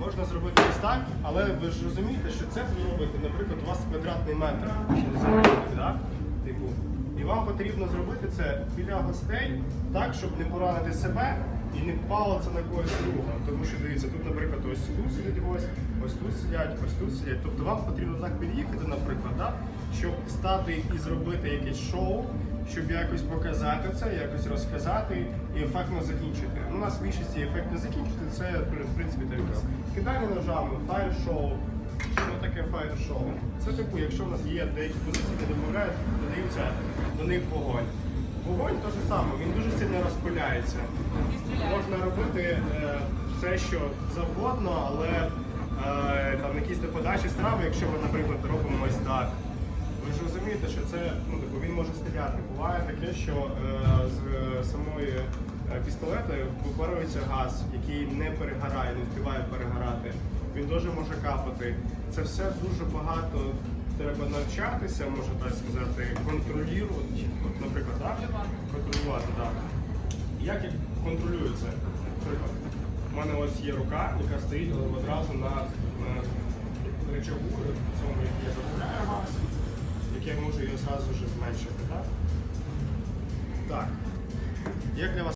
можна зробити ось так, але ви ж розумієте, що це ви робите, наприклад, у вас квадратний метр так? Типу, і вам потрібно зробити це біля гостей так, щоб не поранити себе і не впало це на когось другого. Тому що дивіться, тут, наприклад, ось тут сидять ось, ось тут сидять, ось тут сидять. Тобто вам потрібно так під'їхати, наприклад, так, щоб стати і зробити якесь шоу, щоб якось показати це, якось розказати і ефектно закінчити. Ну, У нас в більшості ефектно закінчити це в принципі таке. Кидання ножами, фаєр-шоу. Що таке фаєр-шоу? Це типу, якщо в нас є деякі позиції, де додають, додаються до них вогонь. Вогонь те ж саме, він дуже сильно розпиляється. Можна робити е, все, що завгодно, але е, там якісь подачі страви, якщо ми, наприклад, робимо ось так. Ви ж розумієте, що це ну, типу, стріляти. Буває таке, що е, з е, самої е, пістолета випарується газ, який не перегорає, не встигає перегорати. Він дуже може капати. Це все дуже багато треба навчатися, можна так сказати, контролювати, наприклад, так? Контролювати, так. Як контролюю це? Наприклад, у мене ось є рука, яка стоїть одразу на, на речагу, цьому, як я замовляю газ, як я можу зразу вже зменшити. Так? Так. Як для вас